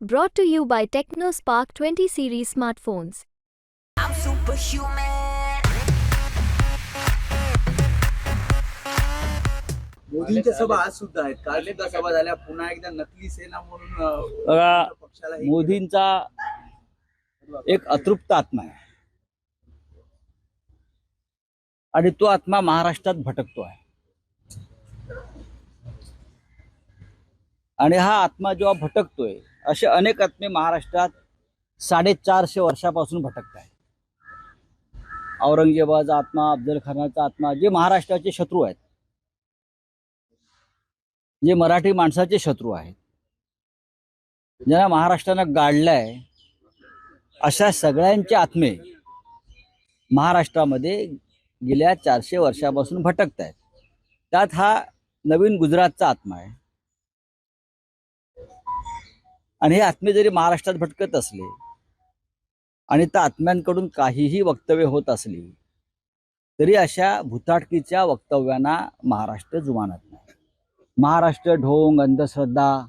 Brought to you by TechnoSpark 20 series smartphones. I'm superhuman. मोदींच्या सभा आज सुद्धा आहेत. काल सुद्धा सभा झाल्या. पुन्हा एकदा नकली सेना म्हणून अं, बघा पक्षाला हे मोदींचा एक अतृप्त आत्मा आहे. आणि तो आत्मा महाराष्ट्रात भटकतो आहे. आणि हा आत्मा जेव्हा भटकतोय असे अनेक आत्मे महाराष्ट्रात साडेचारशे वर्षापासून भटकत आहेत औरंगजेबाचा आत्मा अफजल खानाचा आत्मा जे महाराष्ट्राचे शत्रू आहेत जे मराठी माणसाचे शत्रू आहेत ज्यांना महाराष्ट्रानं गाडलंय अशा सगळ्यांचे आत्मे महाराष्ट्रामध्ये गेल्या चारशे वर्षापासून भटकत आहेत त्यात हा नवीन गुजरातचा आत्मा आहे. आणि हे आत्मे जरी महाराष्ट्रात भटकत असले आणि त्या आत्म्यांकडून काहीही वक्तव्य होत असली तरी अशा भूताटकीच्या वक्तव्यांना महाराष्ट्र जुमानत नाही. महाराष्ट्र ढोंग अंधश्रद्धा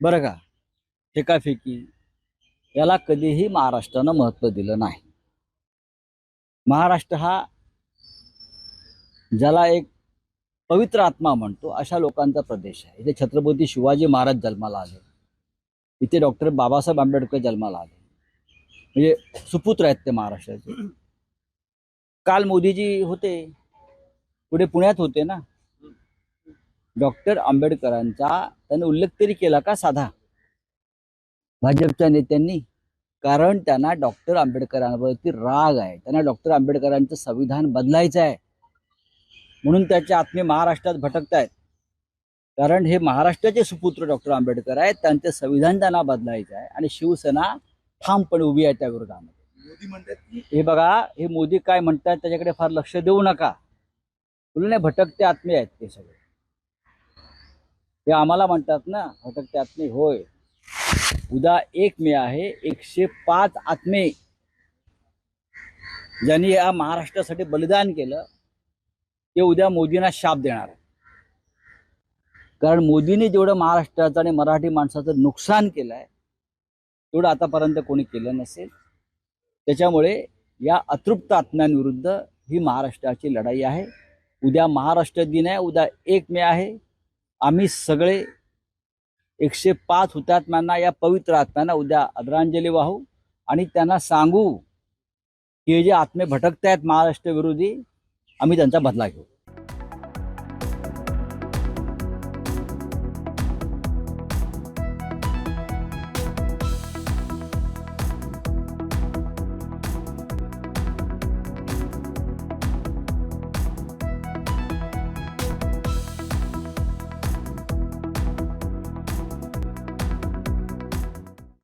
बरं का? फेकाफेकी याला कधीही महाराष्ट्रानं महत्त्व दिलं नाही. महाराष्ट्र हा ज्याला एक पवित्र आत्मा म्हणतो अशा लोकांचा प्रदेश आहे. इथे छत्रपती शिवाजी महाराज जन्माला आले. इथे डॉक्टर बाबासाहेब आंबेडकर जन्माला आले. म्हणजे सुपुत्र आहेत ते महाराष्ट्राचे. काल मोदीजी होते. पुढे पुण्यात होते ना. डॉक्टर आंबेडकरांचा त्यांनी उल्लेख तरी केला का साधा? भाजपच्या नेत्यांनी. कारण त्यांना डॉक्टर आंबेडकरांवरती राग आहे. त्यांना डॉक्टर आंबेडकरांचं संविधान बदलायचं आहे. म्हणून त्याचे आत्मे महाराष्ट्रात भटकत आहेत कारण हे महाराष्ट्राचे सुपुत्र डॉक्टर आंबेडकर आहेत त्यांचं संविधान त्यांना बदलायचं आहे आणि शिवसेना ठामपणे उभी आहे त्या विरोधामध्ये. मोदी म्हणतात की हे बघा हे मोदी काय म्हणतात त्याच्याकडे फार लक्ष देऊ नका. तुला नाही भटकते आत्मे आहेत ते सगळे. ते आम्हाला म्हणतात ना भटकते आत्मे होय. उद्या एक मे आहे एकशे पाच आत्मे. ज्यांनी या महाराष्ट्रासाठी बलिदान केलं ते उद्या मोदींना शाप देणार आहे. कारण मोदींनी जेवढं महाराष्ट्राचं आणि मराठी माणसाचं नुकसान केलं आहे तेवढं आतापर्यंत कोणी केलं नसेल. त्याच्यामुळे या अतृप्त आत्म्यांविरुद्ध ही महाराष्ट्राची लढाई आहे. उद्या महाराष्ट्र दिन आहे उद्या एक मे आहे. आम्ही सगळे एकशे पाच हुतात्म्यांना या पवित्र आत्म्यांना उद्या आदरांजली वाहू आणि त्यांना सांगू की हे जे आत्मे भटकत आहेत महाराष्ट्र विरोधी आम्ही त्यांचा बदला घेऊ.